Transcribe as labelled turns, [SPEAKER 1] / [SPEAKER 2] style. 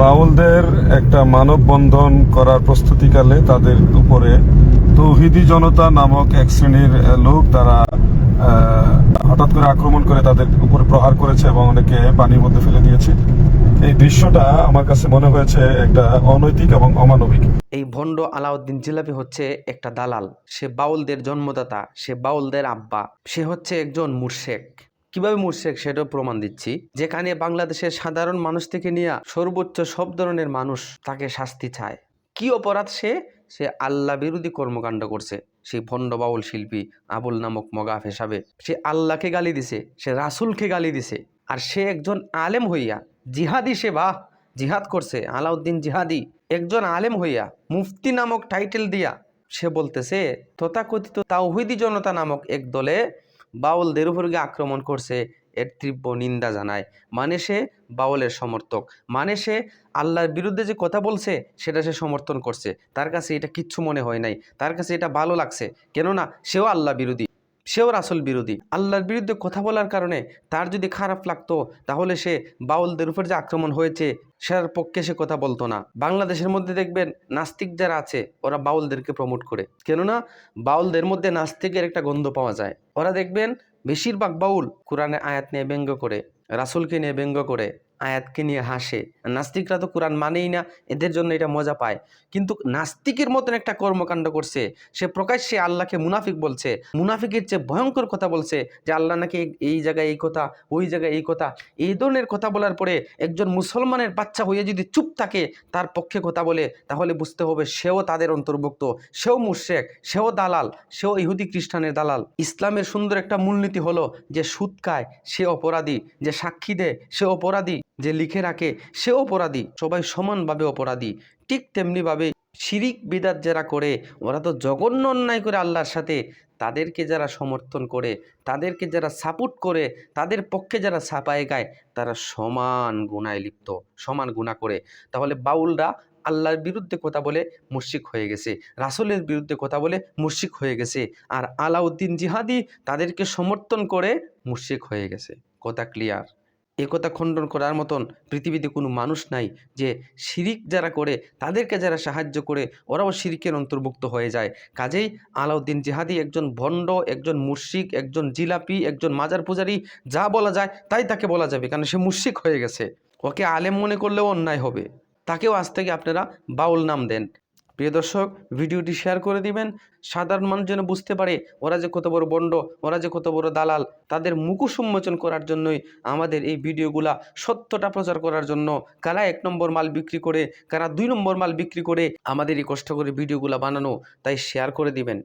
[SPEAKER 1] বাউলদের একটা মানববন্ধন করার প্রস্তুতিকালে তাদের উপরে তৌহিদি জনতা নামক এক শ্রেণির লোক তারা হঠাৎ করে আক্রমণ করে তাদের উপরে প্রহার করেছে এবং অনেকে পানির মধ্যে ফেলে দিয়েছে। এই দৃশ্যটা আমার কাছে মনে হয়েছে একটা অনৈতিক এবং অমানবিক।
[SPEAKER 2] এই ভণ্ড আলাউদ্দিন জিলাপি হচ্ছে একটা দালাল। সে বাউলদের জন্মদাতা, সে বাউলদের আব্বা, সে হচ্ছে একজন মুর্শেক। কীভাবে মুর্শেক সেটাও প্রমাণ দিচ্ছি। যেখানে বাংলাদেশের সাধারণ মানুষ থেকে নিয়ে সর্বোচ্চ সব ধরনের মানুষ তাকে শাস্তি চায়। কি অপরাধ সে? সে আল্লাহ বিরোধী কর্মকাণ্ড করছে। সেই ভণ্ড বাউল শিল্পী আবুল নামক মগাফ হিসাবে সে আল্লাহকে গালি দিছে, সে রাসুলকে গালি দিছে। আর সে একজন আলেম হইয়া জিহাদি সে, বাহ! জিহাদ করছে, আলাউদ্দিন জিহাদি। একজন আলেম হইয়া মুফতি নামক টাইটেল দিয়া সে বলতেছে, তথাকথিত তাওহিদি জনতা নামক এক দলে বাউলদের উপর গিয়ে আক্রমণ করছে এর তীব্র নিন্দা জানায়। মানে সে বাউলের সমর্থক। মানে সে আল্লাহর বিরুদ্ধে যে কথা বলছে, সেটা সে সমর্থন করছে। তার কাছে এটা কিচ্ছু মনে হয় নাই। তার কাছে এটা ভালো লাগছে। কেননা সেও আল্লাহ বিরোধী। সেও রাসুল বিরোধী। আল্লাহর বিরুদ্ধে কথা বলার কারণে তার যদি খারাপ লাগতো, তাহলে সে বাউলদের উপর যে আক্রমণ হয়েছে, সেটার পক্ষে সে কথা বলতো না। বাংলাদেশের মধ্যে দেখবেন, নাস্তিক যারা আছে, ওরা বাউলদেরকে প্রমোট করে। কেননা, বাউলদের মধ্যে নাস্তিকের একটা গন্ধ পাওয়া যায়। ওরা দেখবেন, বেশিরভাগ বাউল কোরআনে আয়াত নিয়ে ব্যঙ্গ করে, রাসুলকে নিয়ে ব্যঙ্গ করে। আয়াতকে নিয়ে হাসে। নাস্তিকরা তো কোরআন মানেই না, এদের জন্য এটা মজা পায়। কিন্তু নাস্তিকের মতন একটা কর্মকাণ্ড করছে, সে প্রকাশ্যে আল্লাহকে মুনাফিক বলছে, মুনাফিকের চেয়ে ভয়ঙ্কর কথা বলছে যে আল্লাহ নাকি এই- জায়গায় এই কথা, ওই জায়গায় এই কথা। এই ধরনের কথা বলার পরে একজন মুসলমানের বাচ্চা হয়ে যদি চুপ থাকে, তার পক্ষে কথা বলে, তাহলে বুঝতে হবে সেও তাদের অন্তর্ভুক্ত, সেও মুর্শেক সেও দালাল, সেও ইহুদি খ্রিস্টানের দালাল। ইসলামের সুন্দর একটা মূলনীতি হলো যে সুদ খায়, সে অপরাধী, যে সাক্ষী দেয়, সে অপরাধী। যে লিখে রাখে, সে অপরাধী। সবাই সমানভাবে অপরাধী। ঠিক তেমনিভাবে শিরিক বিদাত যারা করে, ওরা তো জঘন্য অন্যায় করে আল্লাহর সাথে। তাদেরকে যারা সমর্থন করে, তাদেরকে যারা সাপোর্ট করে, তাদের পক্ষে যারা ছাপায় গায়, তারা সমান গুণায় লিপ্ত, সমান গুণা করে। তাহলে বাউলরা আল্লাহর বিরুদ্ধে কথা বলে মুর্শিক হয়ে গেছে। রাসুলের বিরুদ্ধে কথা বলে মুর্শিক হয়ে গেছে। আর আলাউদ্দিন জিহাদি তাদেরকে সমর্থন করে মুশিক হয়ে গেছে। কথা ক্লিয়ার একথা খণ্ডন করার মতন পৃথিবীতে কোনো মানুষ নাই যে শিরিক যারা করে, তাদেরকে যারা সাহায্য করে, ওরাও শিরিকের অন্তর্ভুক্ত হয়ে যায়। কাজেই আলাউদ্দিন জিহাদি একজন ভণ্ড, একজন মুর্শিক একজন জিলাপি, একজন মাজার পূজারি, যা বলা যায় তাই তাকে বলা যাবে, কারণ সে মুর্শিক হয়ে গেছে। ওকে আলেম মনে করলেও অন্যায় হবে। তাকেও আজ থেকে আপনারা বাউল নাম দেন। প্রিয় দর্শক, ভিডিওটি শেয়ার করে দিবেন। সাধারণ মানুষ যেন বুঝতে পারে, ওরা যে কত বড় বন্ড, ওরা যে কত বড় দালাল, তাদের মুখোশ উন্মোচন করার জন্যই আমাদের এই ভিডিওগুলা সত্যটা প্রচার করার জন্য কারা এক নম্বর মাল বিক্রি করে, কারা দুই নম্বর মাল বিক্রি করে আমাদের এই কষ্ট করে ভিডিওগুলা বানানো, তাই শেয়ার করে দিবেন।